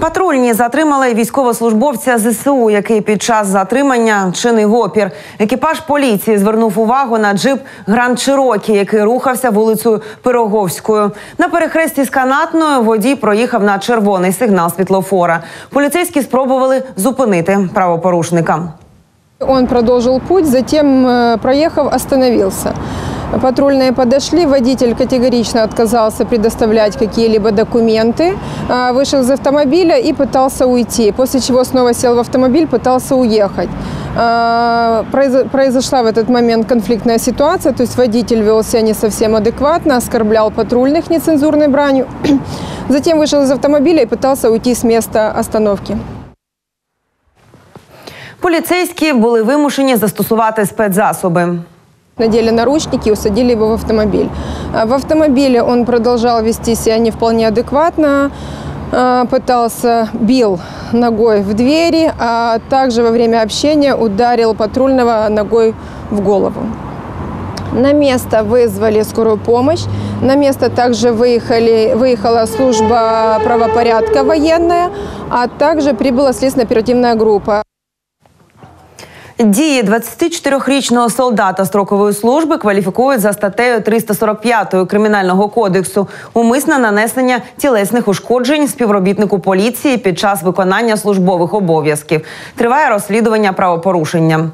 Патрульні затримали військовослужбовця ЗСУ, який під час затримання чинив опір. Екіпаж поліції звернув увагу на джип Гранд Чирокі, який рухався вулицею Пироговською. На перехресті з канатною водій проїхав на червоний сигнал світлофора. Поліцейські спробували зупинити правопорушника. Он продолжил путь, затем, э, проехав, остановился. Патрульные подошли, водитель категорично отказался предоставлять какие-либо документы, а, вышел из автомобиля и пытался уйти, после чего снова сел в автомобиль, пытался уехать. А, произо- Произошла в этот момент конфликтная ситуация, то есть водитель вел себя не совсем адекватно, оскорблял патрульных нецензурной бранью, затем вышел из автомобиля и пытался уйти с места остановки. Поліцейські були вимушені застосувати спецзасоби. надели наручники и усадили его в автомобиль. А В автомобиле он продолжал вести себя не вполне адекватно, а, пытался, бил ногой в двери, а также во время общения ударил патрульного ногой в голову. На место вызвали скорую помощь. На место также выехали, выехала служба правопорядка военная, а также прибыла следственно-оперативная группа. Дії 24-річного солдата строкової служби кваліфікують за статтею 345 кримінального кодексу умисне нанесення тілесних ушкоджень співробітнику поліції під час виконання службових обов'язків. Триває розслідування правопорушення.